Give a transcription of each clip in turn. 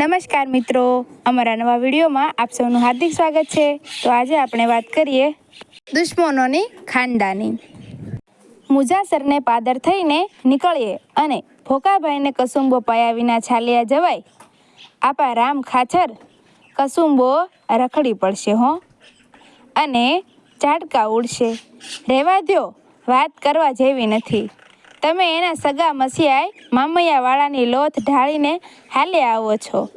નમસ્કાર મિત્રો. અમારા નવા વિડીયોમાં આપ સૌનું હાર્દિક સ્વાગત છે. તો આજે આપણે વાત કરીએ દુશ્મનોની ખાનદાની. મુજાસરને પાદર થઈને નીકળીએ અને ભોકાભાઈને કસુંબો પાયા વિના છાલિયા જવાય. આપા રામ ખાચર કસુંબો રખડી પડશે હો. અને ઝાટકા ઉડશે. રહેવા દ્યો, વાત કરવા જેવી નથી. તમે એના સગા મસીહાય મામૈયાવાળાની લોથ ઢાળીને હાલે આવો છો?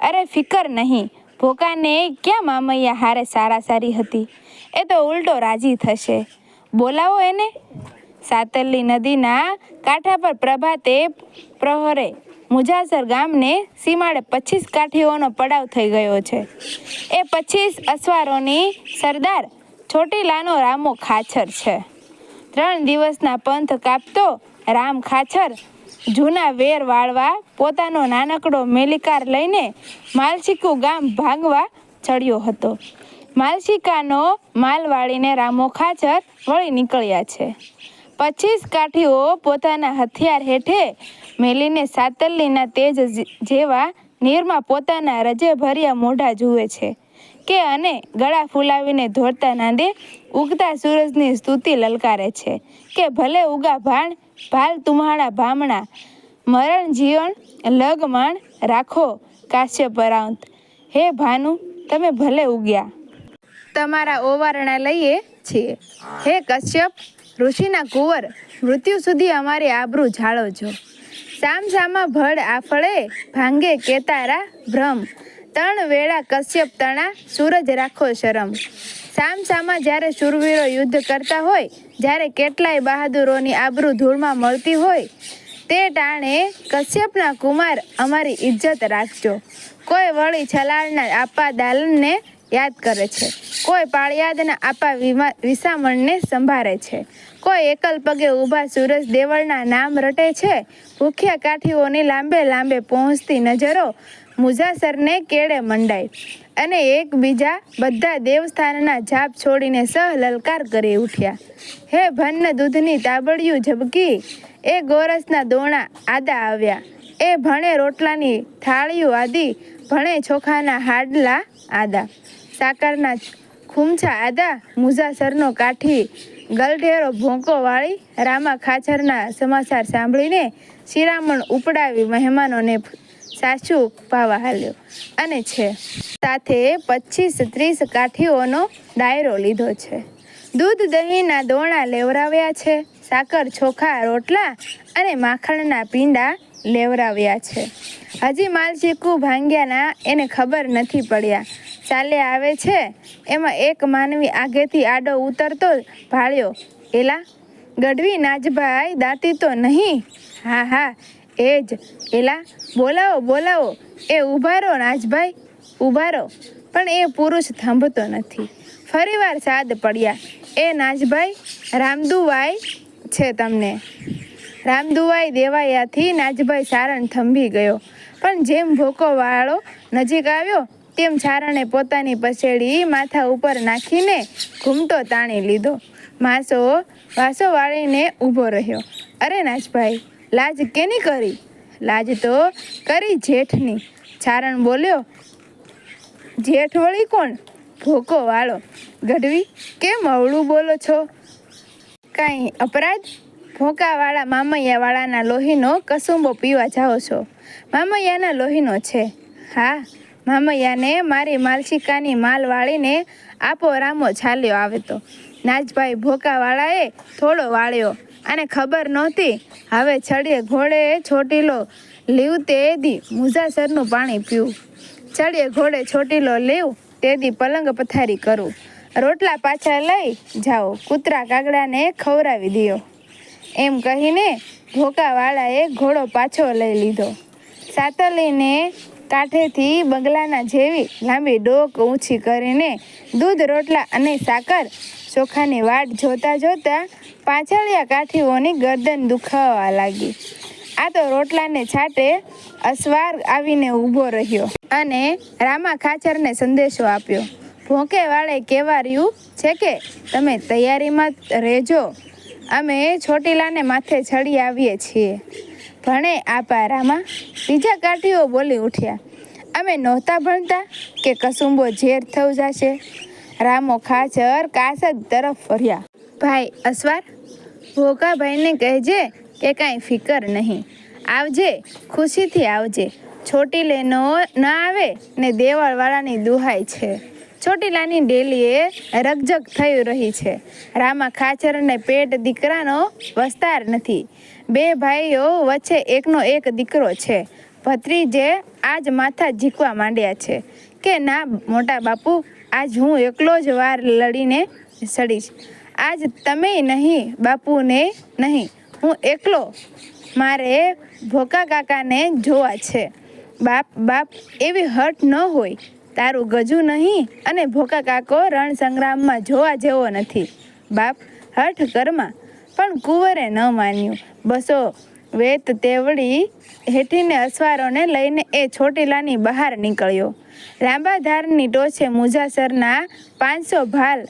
અરે ફિકર નહીં ભોકાને ક્યાં મામૈયા હારે સારા સારી હતી? એ તો ઉલટો રાજી થશે. બોલાવો એને. સાતરલી નદીના કાંઠા પર પ્રભાતે પ્રહરે મુજાસર ગામને સીમાડે પચીસ કાઠીઓનો પડાવ થઈ ગયો છે. એ પચીસ અસવારોની સરદાર છોટીલાનો રામો ખાચર છે. ત્રણ દિવસના પંથ કાપતો રામ ખાચર જૂના વેર વાળવા પોતાનો નાનકડો મેલિકાર લઈને માલશીકુ ગામ ભાંગવા ચડ્યો હતો. માલશીકાનો માલ વાળીને રામો ખાચર વળી નીકળ્યા છે. પચીસ કાઠીઓ પોતાના હથિયાર હેઠે મેલીને સાતલ્લીના તેજ જેવા નીરમાં પોતાના રજે ભર્યા મોઢા જુએ છે. કે અને ગળા ફૂલાવીને ધોળતા નાંદે ઉગતા સૂરજની સ્તુતિ લલકારે છે. કે ભલે ઉગા ભાણ, ભાલ તુમ્હાડા ભામણા, મરણ જીવન લગમાણ રાખો કાશ્ય પરાંત. હે ભાનુ, તમે ભલે ઉગ્યા. તમારા ઓવારણા લઈએ છીએ. હે કશ્યપ, ઋષિના કુંવર, મૃત્યુ સુધી અમારી આબરૂ જાળવજો સામ સામા ભડ આફળે ભાંગે કેતારા ભ્રમ. ત્રણ વેળા કશ્યપ તણા સૂરજ રાખો શરમ. સામ સામા જ્યારે શૂરવીરો યુદ્ધ કરતા હોય, જ્યારે કેટલાય બહાદુરોની આબરૂ ધૂળમાં મળતી હોય, તે ટાણે કશ્યપના કુમાર અમારી ઇજ્જત રાખજો. કોઈ વળી છલાળના આપા દાલનને યાદ કરે છે. કોઈ પાળિયાદના આપા વિસામણને સંભાળે છે. કોઈ એકલ પગે ઊભા સૂરજ દેવળના નામ રટે છે. ભૂખ્યા કાઠીઓની લાંબે લાંબે પહોંચતી નજરો મુજાસરને કેળે મંડાય અને એકબીજા બધા દેવસ્થાનના જાપ છોડીને સહ લલકાર કરી ઉઠ્યા. હે ભન્ન દૂધની તાબડિયું ઝબકી, એ ગોરસના દોણા આદા આવ્યા. એ ભણે રોટલાની થાળીઓ આદિ, ભણે ચોખાના હાડલા આદા. સાકરના ખૂમછા આદા મુજાસરનો કાઠી, ગલઢેરો ભોંકો વાળી રામા ખાચરના સમાચાર સાંભળીને શિરામણ ઉપડાવી મહેમાનોને સાચું ભાવા હાલ્યો અને છે. સાથે પચીસ ત્રીસ કાઠીઓનો ડાયરો લીધો છે. દૂધ દહીંના દોણા લેવરાવ્યા છે. સાકર ચોખા રોટલા અને માખણના પીંડા લેવરાવ્યા છે. હજી માલચીકું ભાંગ્યાના એને ખબર નથી પડ્યા. ચાલે આવે છે. એમાં એક માનવી આગેથી આડો ઉતરતો ભાળ્યો. એલા, ગઢવી નાજભાઈ દાતી તો નહીં? હા હા એ જ. એલા, બોલાવો બોલાવો. એ ઊભા રહો નાજભાઈ ઊભા રહો પણ એ પુરુષ થાંભતો નથી. ફરીવાર સાદ પડ્યા. એ નાજભાઈ રામદુવાઈ છે તમને. રામદુવાઈ દેવાયાથી નાજભાઈ સારણ થંભી ગયો. પણ જેમ ભોકો વાળો નજીક આવ્યો, તેમ સારણે પોતાની પછેડી માથા ઉપર નાખીને ઘૂમટો તાણી લીધો. માસો, વાસો વાળીને ઊભો રહ્યો. અરે નાજભાઈ લાજ કેની કરી? લાજ તો કરી જેઠની. ચારણ બોલ્યો, જેઠ વળી કોણ? ભોકો વાળો. ગઢવી, કેમ અવળું બોલો છો? કાંઈ અપરાધ? ભોંકાવાળા મામૈયાવાળાના લોહીનો કસુંબો પીવા જાઓ છો. મામૈયાના લોહીનો છે. હા, મામૈયાને મારી માલશિકાની માલ વાળીને આપો રામો છાલ્યો આવે તો. નાજભાઈ ભોકાવાળાએ થોડો વાળ્યો. અને ખબર નહોતી. હવે છડીએ ઘોડે છોટીલો લીવતે દી મુઝાસરનું પાણી પીવું. ચડીએ ઘોડે છોટીલો લીવ તે દી પલંગ પથારી કરું. રોટલા પાછા લઈ જાઓ, કૂતરા કાગડાને ખવડાવી દ્યો. એમ કહીને ભોકાવાળાએ ઘોડો પાછો લઈ લીધો. સાતલીને કાંઠેથી બંગલાના જેવી લાંબી ડોક ઊંચી કરીને દૂધ, રોટલા અને સાકર ચોખાની વાટ જોતા જોતા પાછળિયા કાઠીઓની ગરદન દુખાવા લાગી. આ તો રોટલાને છાટે અસવાર આવીને ઊભો રહ્યો અને રામા ખાચરને સંદેશો આપ્યો. ભોંકે વાળે કહેવાર્યું છે કે? તમે તૈયારીમાં રહેજો. અમે છોટીલાને માથે ચડી આવીએ છીએ. ભણે આપા રામા. બીજા કાઠીઓ બોલી ઉઠ્યા. અમે નહોતા ભણતા કે કસુંબો ઝેર થવું જશે? રામો ખાચર કાસદ તરફ ફર્યા. ભાઈ, અસવાર ભોકાભાઈને કહેજે કે કાંઈ ફિકર નહીં. આવજે, ખુશીથી આવજે. છોટીલેનો ન આવે ને દેવળવાળાની દુહાઈ છે. ચોટીલાની ડેલીએ રગજગ થઈ રહી છે. રામા ખાચરને પેટ દીકરાનો વસ્તાર નથી. બે ભાઈઓ વચ્ચે એકનો એક દીકરો છે. ભત્રીજે આજ માથા ઝીકવા માંડ્યા છે. કે ના, મોટા બાપુ, આજ હું એકલો જ વાર લડીને સડીશ. આજ તમે નહીં, બાપુને નહીં. હું એકલો. મારે ભોકા કાકાને જોવા છે. બાપ બાપ, એવી હટ ન હોય. તારું ગજુ નહીં અને ભોકા કાકો રણ સંગ્રામમાં જોવા જેવો નથી. બાપ, હઠ કરમાં. પણ કુંવરે ન માન્યું. બસો વેત તેવડી હેઠીને અસવારોને લઈને એ છોટીલાની બહાર નીકળ્યો. લાંબા ધારની ટોચે મુજાસરના પાંચસો ભાલ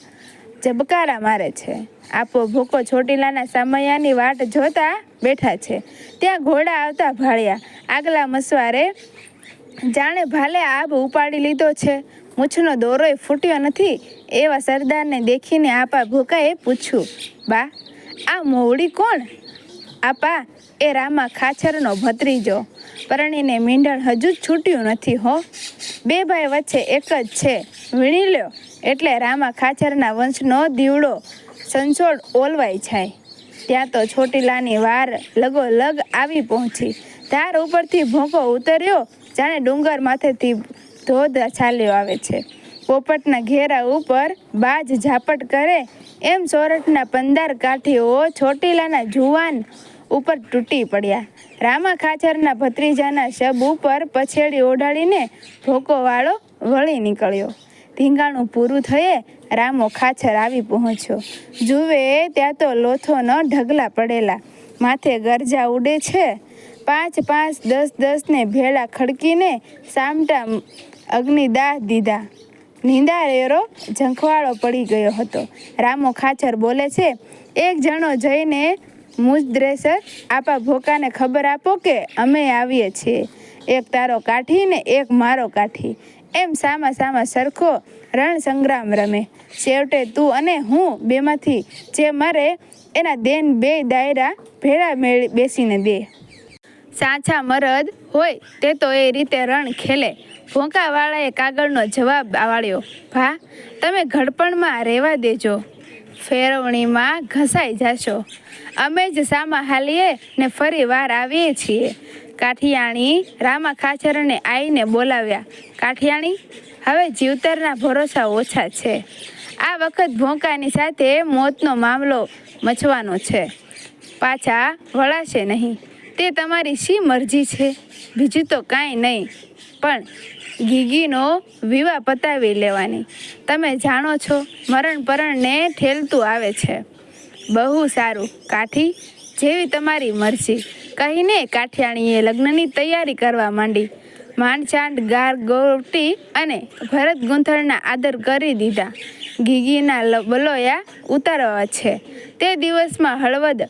જબકારા મારે છે. આપો ભૂકો છોટીલાના સમયાની વાટ જોતા બેઠા છે. ત્યાં ઘોડા આવતા ભાળ્યા. આગલા મસવારે જાણે ભાલે આબ ઉપાડી લીધો છે. મૂછનો દોરોય ફૂટ્યો નથી. એવા સરદારને દેખીને આપા ભૂકાએ પૂછ્યું, બા, આ મોવડી કોણ? આપા, એ રામા ખાચરનો ભત્રીજો. પરણીને મીંડળ હજુ જ છૂટ્યું નથી હો. બે ભાઈ વચ્ચે એક જ છે. વીણી લ્યો. એટલે રામા ખાચરના વંશનો દીવડો સંસોડ ઓલવાઈ જાય. ત્યાં તો છોટીલાની વાર લગો લગ આવી પહોંચી. ધાર ઉપરથી ભોંકો ઉતર્યો, જાણે ડુંગર માથેથી ધોધ ચાલ્યો આવે છે. પોપટના ઘેરા ઉપર બાજ ઝાપટ કરે, એમ સોરઠના પંદર કાઠીઓ છોટીલાના જુવાન ઉપર તૂટી પડ્યા. રામા ખાચરના ભત્રીજાના શબ ઉપર પછેડી ઓઢાડીને ભોકોવાળો વળી નીકળ્યો. ધીંગાણું પૂરું થયે રામો ખાચર આવી પહોંચ્યો. જુએ ત્યાં તો લોથોનો ઢગલા પડેલા. માથે ગરજા ઉડે છે. પાંચ પાંચ દસ દસને ભેળા ખડકીને સામટા અગ્નિદાહ દીધા. નિંદારેરો ઝંખવાળો પડી ગયો હતો. રામો ખાચર બોલે છે, એક જણો જઈને મુજ દ્રેસર આપા ભોકાને ખબર આપો કે અમે આવીએ છીએ. એક તારો કાઠી ને એક મારો કાઠી. એમ સામા સામા સરખો રણ સંગ્રામ રમે. છેવટે તું અને હું બેમાંથી જે મરે, એના દેન બે દાયરા ભેળા મેળી બેસીને દે. સાચા મરદ હોય તે તો એ રીતે રણ ખેલે. ભોંકાવાળાએ કાગળનો જવાબ વાળ્યો ભા, તમે ઘડપણમાં રહેવા દેજો. ફેરવણીમાં ઘસાઈ જશો. અમે જ સામા હાલીએ ને ફરી વાર આવીએ છીએ. કાઠિયાણી રામા ખાચરને આઈને બોલાવ્યા. કાઠિયાણી, હવે જીવતરના ભરોસા ઓછા છે. આ વખત ભોંકાની સાથે મોતનો મામલો મચવાનો છે. પાછા વળાશે નહીં. તે તમારી શી મરજી છે? બીજું તો કાંઈ નહીં. પણ ગીગીનો વિવાહ પતાવી લેવાની. તમે જાણો છો, મરણ પરણને ઠેલતું આવે છે. બહુ સારું, કાઠી, જેવી તમારી મરજી. કહીને કાઠિયાણીએ લગ્નની તૈયારી કરવા માંડી. માંડચાંડ ગાર ગોટી અને ભરત ગૂંથણના આદર કરી દીધા. ગીગીના બલોયા ઉતારવા છે. તે દિવસમાં હળવદ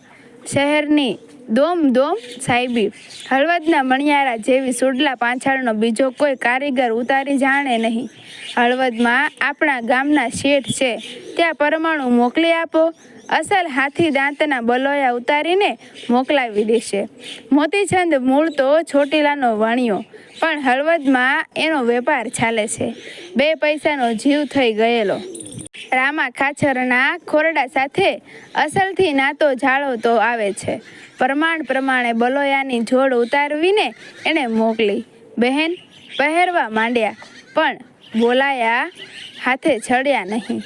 શહેરની દોમ દોમ સાહેબી. હળવદના મણિયારા જેવી સુડલા પાંછાળનો બીજો કોઈ કારીગર ઉતારી જાણે નહીં. હળવદમાં આપણા ગામના શેઠ છે. ત્યાં પરમાણુ મોકલી આપો. અસલ હાથી દાંતના બલોયા ઉતારીને મોકલાવી દેશે. મોતીચંદ મૂળ તો છોટીલાનો વણ્યો, પણ હળવદમાં એનો વેપાર ચાલે છે. બે પૈસાનો જીવ થઈ ગયેલો. રામા ખાચરના ખોરડા સાથે અસલથી નાતો જાળવતો આવે છે. પ્રમાણ પ્રમાણે બલોયાની જોડ ઉતારવીને એણે મોકલી. બહેન, પહેરવા માંડ્યા, પણ બોલાયા હાથે ચડ્યા નહીં.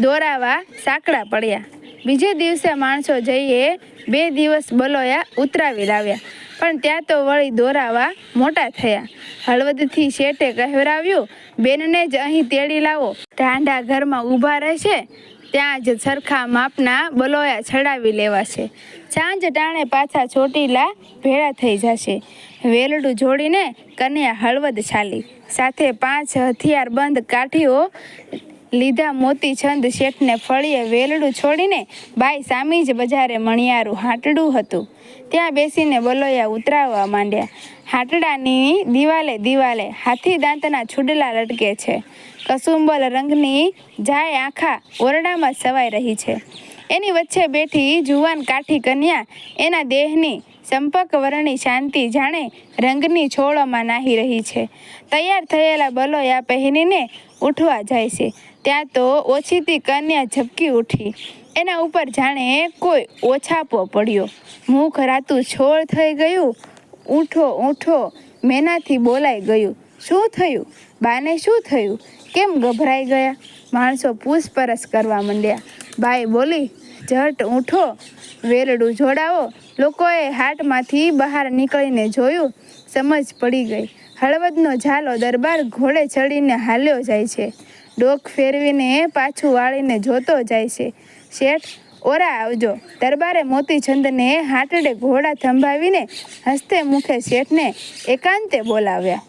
દોરાવા સાંકડા પડ્યા. બીજે દિવસે માણસો જઈએ બે દિવસ બલોયા ઉતરાવી લાવ્યા. પણ ત્યાં તો વળી દોરાવા મોટા થયા. હળવદથી શેઠે કહેવરાવ્યું બેનને જ અહીં તેડી લાવો. ઢાંઢા ઘરમાં ઊભા રહેશે, ત્યાં જ સરખા માપના બલોયા ચડાવી લેવાશે. સાંજ ટાણે પાછા ચોટીલા ભેળા થઈ જશે. વેલડું જોડીને કન્યા હળવદ ચાલી. સાથે પાંચ હથિયાર બંધ કાઠીઓ લીધા મોતી છંદ શેઠને ફળીએ વેલડું છોડીને બાઈ સામી જ બજારે મણિયારું હાંટડું હતું. ત્યાં બેસીને બલોયા ઉતરાવવા માંડ્યા. હાટડાની દિવાલે દિવાલે હાથી દાંતના છુડલા લટકે છે. કસુંબલ રંગની જાય આખા ઓરડામાં સવાઈ રહી છે. એની વચ્ચે બેઠી જુવાન કાઠી કન્યા એના દેહની સંપર્ક વર્ણની શાંતિ જાણે રંગની છોળોમાં નાહી રહી છે. તૈયાર થયેલા બલોયા પહેરીને ઉઠવા જાય છે. ત્યાં તો ઓછીથી કન્યા ઝબકી ઉઠી. એના ઉપર જાણે કોઈ ઓછાપો પડ્યો. મુખ રાતું છોડ થઈ ગયું. ઊઠો ઊઠો મેનાથી બોલાઈ ગયું. શું થયું? બાને શું થયું? કેમ ગભરાઈ ગયા? માણસો પૂછપરછ કરવા માંડ્યા. બાઈ બોલી ઝટ ઊઠો વેરડું જોડાવો. લોકોએ હાટમાંથી બહાર નીકળીને જોયું. સમજ પડી ગઈ. હળવદનો ઝાલો દરબાર ઘોડે ચડીને હાલ્યો જાય છે. ડોક ફેરવીને પાછું વાળીને જોતો જાય છે. શેઠ, ઓરા આવજો. દરબારે મોતીચંદને હાટડે ઘોડા થંભાવીને હસ્તે મુખે શેઠને એકાંતે બોલાવ્યા.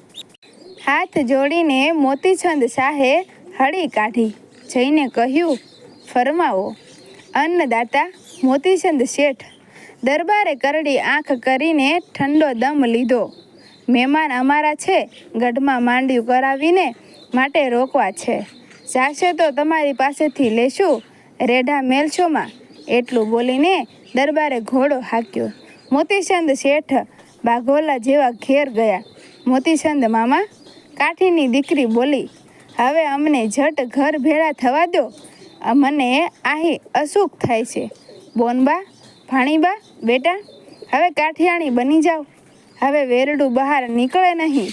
હાથ જોડીને મોતીચંદ શાહે હળી કાઢી. જઈને કહ્યું, ફરમાવો. અન્નદાતા મોતીચંદ શેઠ. દરબારે કરડી આંખ કરીને ઠંડો દમ લીધો. મહેમાન અમારા છે, ગઢમાં માંડ્યું કરાવીને માટે રોકવા છે. જાશે તો તમારી પાસેથી લેશું. રેઢા મેલછોમાં એટલું બોલીને દરબારે ઘોડો હાક્યો. મોતીચંદ શેઠ બાઘોલા જેવા ઘેર ગયા. મોતીચંદ મામા, કાઠીની દીકરી બોલી, હવે અમને ઝટ ઘર ભેળા થવા દો. મને આહી અસુખ થાય છે. બોનબા, ભાણીબા, બેટા, હવે કાઠિયાણી બની જાઓ. હવે વેરડું બહાર નીકળે નહીં.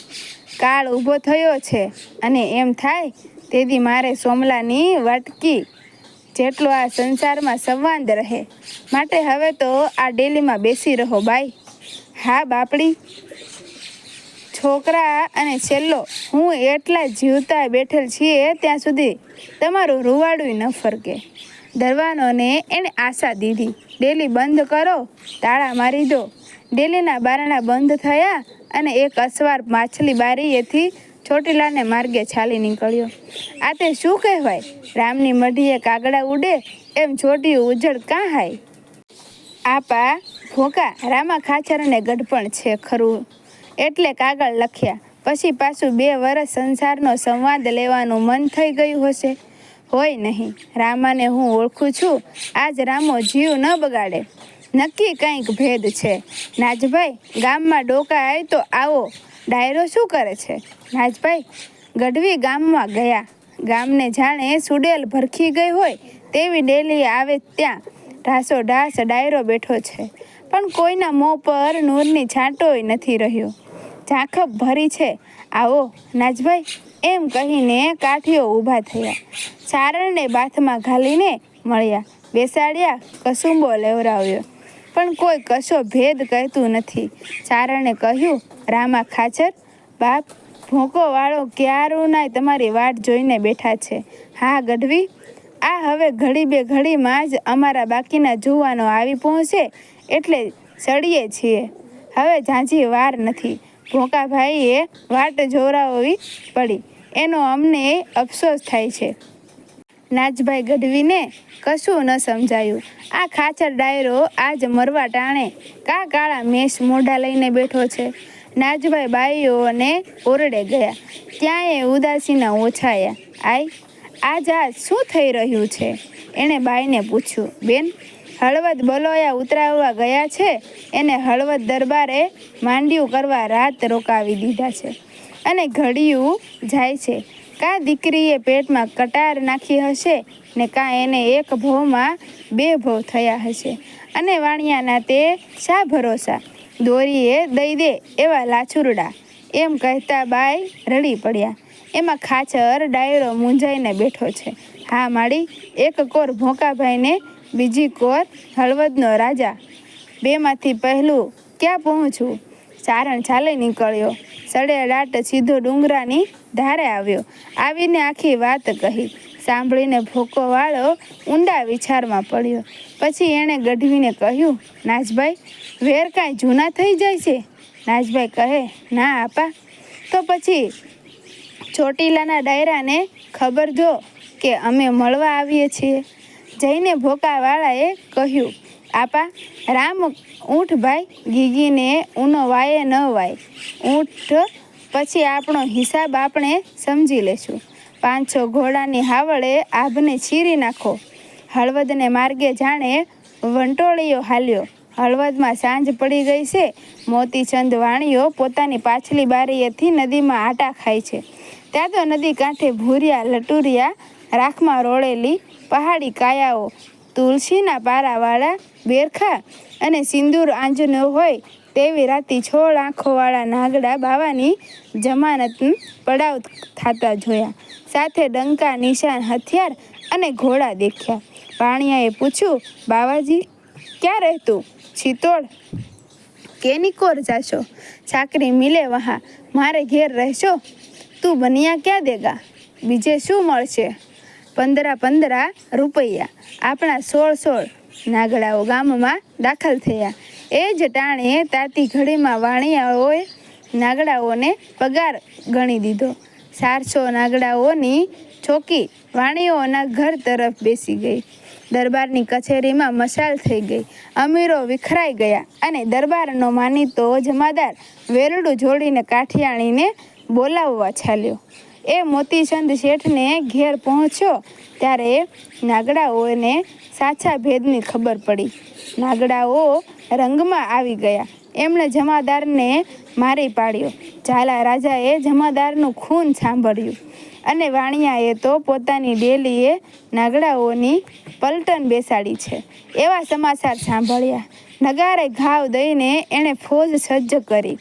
કાળ ઊભો થયો છે અને એમ થાય તેથી મારે સોમલાની વાટકી જેટલો આ સંસારમાં સંવાદ રહે, માટે હવે તો આ ડેલીમાં બેસી રહો બાઈ. હા, બાપડી. છોકરા અને છેલ્લો, હું એટલા જીવતા બેઠેલ છીએ ત્યાં સુધી તમારું રૂવાડું ન ફરકે. દરવાનોને એણે આશા દીધી, ડેલી બંધ કરો, તાળા મારી દો. ડેલીના બારણા બંધ થયા અને એક અસવાર માછલી બારીએથી ચોટીલાને માર્ગે ચાલી નીકળ્યો. આ તે શું કહેવાય? રામની મઢીએ કાગડા ઉડે, એમ છોટીયું ઉજળ કાં હાય? આપા ભોકા, રામા ખાચરને ગઢપણ છે ખરું. એટલે કાગળ લખ્યા. પછી પાછું બે વર્ષ સંસારનો સંવાદ લેવાનું મન થઈ ગયું હશે. હોય નહીં, રામાને હું ઓળખું છું. આજ રામો જીવ ન બગાડે. નક્કી કંઈક ભેદ છે. નાજભાઈ, ગામમાં ડોકા આવે તો આવો. ડાયરો શું કરે છે? નાજભાઈ ગઢવી ગામમાં ગયા. ગામને જાણે સુડેલ ભરખી ગઈ હોય તેવી ડેલી આવે ત્યાં. ઢાસો ઢાસ ડાયરો બેઠો છે. પણ કોઈના મોં પર નૂરની છાંટોય નથી રહ્યો. ઝાંખપ ભરી છે. આવો, નાજભાઈ, એમ કહીને કાઠીઓ ઊભા થયા. સારણને બાથમાં ઘાલીને મળ્યા. બેસાડ્યા, કસુંબો લેવરાવ્યો પણ કોઈ કશો ભેદ કહેતું નથી. સારણે કહ્યું, રામા ખાચર બાપ ભોંકો વાળો ક્યારું નાય તમારી વાટ જોઈને બેઠા છે? હા, ગઢવી, આ હવે ઘડી બે ઘડીમાં જ અમારા બાકીના જુવાનો આવી પહોંચે એટલે ચડીએ છીએ. હવે ઝાંઝી વાર નથી. ભોંકાભાઈએ વાટ જોરાવવી પડી. એનો અમને અફસોસ થાય છે. નાજભાઈ ગઢવીને કશું ન સમજાયું. આ ખાચર ડાયરો આજ મરવા ટાણે કા કાળા મેષ મોઢા લઈને બેઠો છે? નાજભાઈ બાઈઓને ઓરડે ગયા. ત્યાં એ ઉદાસીના ઓછાયા. આઈ આજ આ શું થઈ રહ્યું છે? એણે બાઈને પૂછ્યું, બેન, હળવદ બલોયા ઉતરાવવા ગયા છે? એને હળવદ દરબારે માંડ્યું કરવા રાત રોકાવી દીધા છે. અને ઘડિયું જાય છે. કાં દીકરીએ પેટમાં કટાર નાખી હશે ને કાં એને એક ભોમાં બે ભો થયા હશે? અને વાણિયાના તે શા ભરોસા? દોરીએ દઈ દે એવા લાછુરડા. એમ કહેતા બાઈ રડી પડ્યા. એમાં ખાચર ડાયરો મૂંઝાઈને બેઠો છે. હા માડી, એક કોર ભોંકાભાઈને બીજી કોર હળવદનો રાજા. બેમાંથી પહેલું, ક્યાં પહોંચવું સારણ ચાલે નીકળ્યો. સડે લાટ સીધો ડુંગરાની ધારે આવ્યો. આવીને આખી વાત કહી. સાંભળીને ભોકો વાળો ઊંડા વિચારમાં પડ્યો. પછી એણે ગઢવીને કહ્યું, નાજભાઈ, વેર કાંઈ જૂના થઈ જાય છે? નાજભાઈ કહે, ના આપા. તો પછી ચોટીલાના ડાયરાને ખબર જો કે અમે મળવા આવીએ છીએ. જઈને ભોકાવાળાએ કહ્યું આપા, રામ ઊંઠ ભાઈ, ગીગીને ઊનો વાયે ન વાય. ઊંઠ પછી આપણો હિસાબ આપણે સમજી લેશું. પાંચસો ઘોડાની હાવળે આભને ચીરી નાખો. હળવદને માર્ગે જાણે વંટોળીયો હાલ્યો. હળવદમાં સાંજ પડી ગઈ છે. મોતીચંદ વાણીઓ પોતાની પાછલી બારીએથી નદીમાં આટા ખાય છે. ત્યાં તો નદી કાંઠે ભૂરિયા લટુરિયા, રાખમાં રોળેલી પહાડી કાયાઓ તુલસીના પારાવાળા બેરખા અને સિંદૂર આંજનો હોય તેવી રાતી છોડ આંખોવાળા નાગડા બાવાની જમાનત પડાવ થતા જોયા. સાથે ડંકા, નિશાન, હથિયાર અને ઘોડા દેખ્યા. પાણિયાએ પૂછ્યું, બાવાજી, ક્યાં રહેતું? ચિત્તોડ કેની કોર જાશો? ચાકરી મિલે વહા. મારે ઘેર રહેશો? તું બનિયા ક્યાં દેગા? બીજે શું મળશે? પંદરા પંદરા રૂપિયા. આપણા સોળ સોળ નાગડાઓ ગામમાં દાખલ થયા. એ જ ટાણે તાતી ઘડીમાં વાણિયાઓએ નાગડાઓને પગાર ગણી દીધો. ચારસો નાગડાઓની ચોકી વાણીઓના ઘર તરફ બેસી ગઈ. દરબારની કચેરીમાં મશાલ થઈ ગઈ. અમીરો વિખરાઈ ગયા અને દરબારનો માનીતો જમાદાર વેરડું જોડીને કાઠિયાણીને બોલાવવા ચાલ્યો. એ મોતીચંદ શેઠને ઘેર પહોંચ્યો ત્યારે નાગડાઓને સાચા ભેદની ખબર પડી. નાગડાઓ રંગમાં આવી ગયા. એમણે જમાદારને મારી પાડ્યો. ઝાલા રાજાએ જમાદારનું ખૂન સાંભળ્યું અને વાણિયાએ તો પોતાની ડેલીએ નાગડાઓની પલટન બેસાડી છે. એવા સમાચાર સાંભળ્યા. નગારે ઘાવ દઈને એણે ફોજ સજ્જ કરી.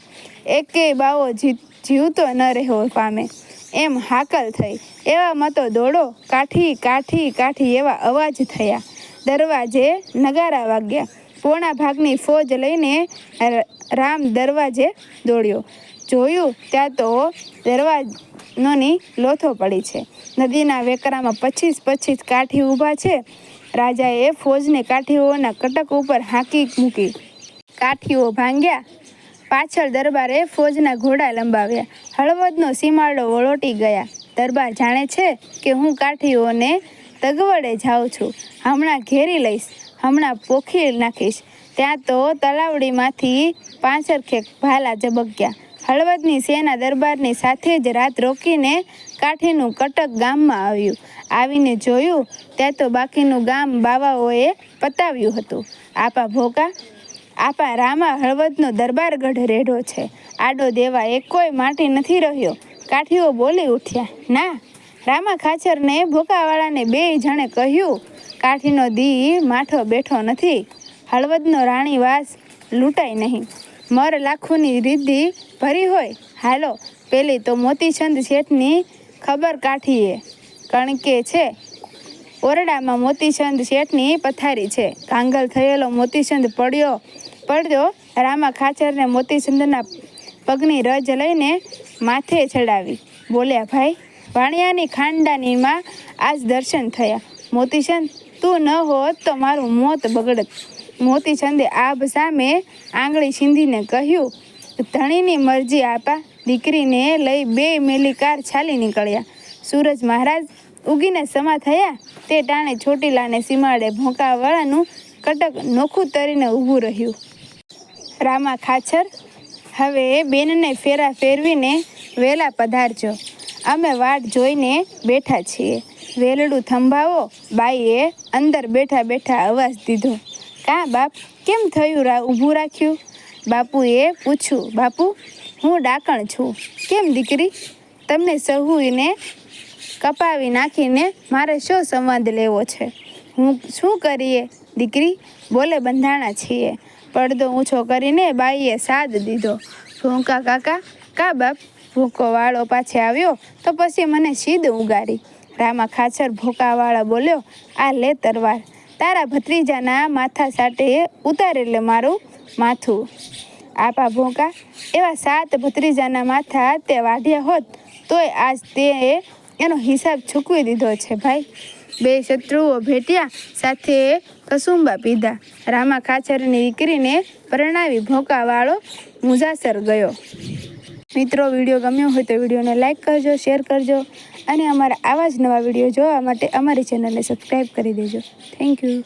એકેય બાવો જીવતો ન રહેવો પામે. એમ હાકલ થઈ. એવામાં તો દોડો, કાઠી કાઠી કાઠી એવા અવાજ થયા. દરવાજે નગારા વાગ્યા. પોણા ભાગની ફોજ લઈને રામ દરવાજે દોડ્યો. જોયું ત્યાં તો દરવાજોની લોથો પડી છે. નદીના વેકરામાં પચીસ પચીસ કાઠી ઊભા છે. રાજાએ ફોજને કાઠીઓના કટક ઉપર હાંકી મૂકી. કાઠીઓ ભાંગ્યા. પાછળ દરબારે ફોજના ઘોડા લંબાવ્યા. હળવદનો સીમાડો વળોટી ગયા. દરબાર જાણે છે કે હું કાઠીઓને તગવડે જાઉં છું. હમણાં ઘેરી લઈશ, હમણાં પોખી નાખીશ. ત્યાં તો તલાવડીમાંથી પાંચરખે ભાલા ઝબક્યા. હળવદની સેના દરબારની સાથે જ રાત રોકીને કાઠીનું કટક ગામમાં આવ્યું. આવીને જોયું, ત્યાં તો બાકીનું ગામ બાવાઓએ પતાવ્યું હતું. આપા ભોકા આપા રામા હળવદનો દરબારગઢ રેઢો છે. આડો દેવા એક કોઈ માટી નથી રહ્યો. કાઠીઓ બોલી ઉઠ્યા, ના, રામા ખાચરને ભોકાવાળાને બે જણે કહ્યું, કાઠીનો દી માઠો બેઠો નથી. હળવદનો રાણીવાસ લૂંટાય નહીં. મર લાખોની રીધી ભરી હોય. હાલો, પેલી તો મોતીચંદ શેઠની ખબર કાઠીએ કણકે છે. ઓરડામાં મોતીચંદ શેઠની પથારી છે. કાંગલ થયેલો મોતીચંદ પડ્યો પડ્યો રામા ખાચરને મોતીચંદના પગની રજ લઈને માથે ચડાવી. બોલ્યા, ભાઈ, વાણિયાની ખાનદાનીમાં આજ દર્શન થયા. મોતીચંદ, તું ન હોત તો મારું મોત બગડત. મોતીચંદે આભ સામે આંગળી છીંધીને કહ્યું, ધણીની મરજી આપા. દીકરીને લઈ બે મેલી કાર છાલી નીકળ્યા. સૂરજ મહારાજ ઉગીને સમા થયા. તે ટાણે ચોટીલાને સીમાડે ભોંકાવાળાનું કટક નોખું તરીને ઊભું રહ્યું. રામા ખાચર. હવે બેનને ફેરા ફેરવીને વહેલા પધારજો. અમે વાટ જોઈને બેઠા છીએ. વેલડું થંભાવો, બાઈએ અંદર બેઠા બેઠા અવાજ દીધો. કાં બાપ, કેમ થયું રા, ઊભું રાખ્યું? બાપુએ પૂછ્યું, બાપુ, હું ડાકણ છું. કેમ દીકરી? તમને સહુને કપાવી નાખીને મારે શું સંવાદ લેવો છે? હું શું કરીએ? દીકરી, બોલે બંધાણા છીએ. પડદો ઊંચો કરીને બાઈએ સાદ દીધો. ભૂંકા, કાકા, કા બાપ? ભૂકો વાળો પાછે આવ્યો તો પછી મને સીધ ઉગાડી રામા ખાચર ભૂકાવાળા બોલ્યો, આ લે તરવાર. તારા ભત્રીજાના માથા સાટે ઉતાર એટલે મારું માથું. આપા ભોંકા, એવા સાત ભત્રીજાના માથા તે વાઢ્યા હોત, તોય આજ તે એનો હિસાબ ચૂકવી દીધો છે ભાઈ. બે શત્રુઓ ભેટ્યા, સાથે કસુંબા પીધા. રામા ખાચરની દીકરીને પરણાવી ભોંકાવાળો મુઝાસર ગયો. મિત્રો, વીડિયો ગમ્યો હોય તો વિડીયોને લાઇક કરજો, શેર કરજો અને અમારા આવા જ નવા વીડિયો જોવા માટે અમારી ચેનલને સબસ્ક્રાઈબ કરી દેજો. Thank you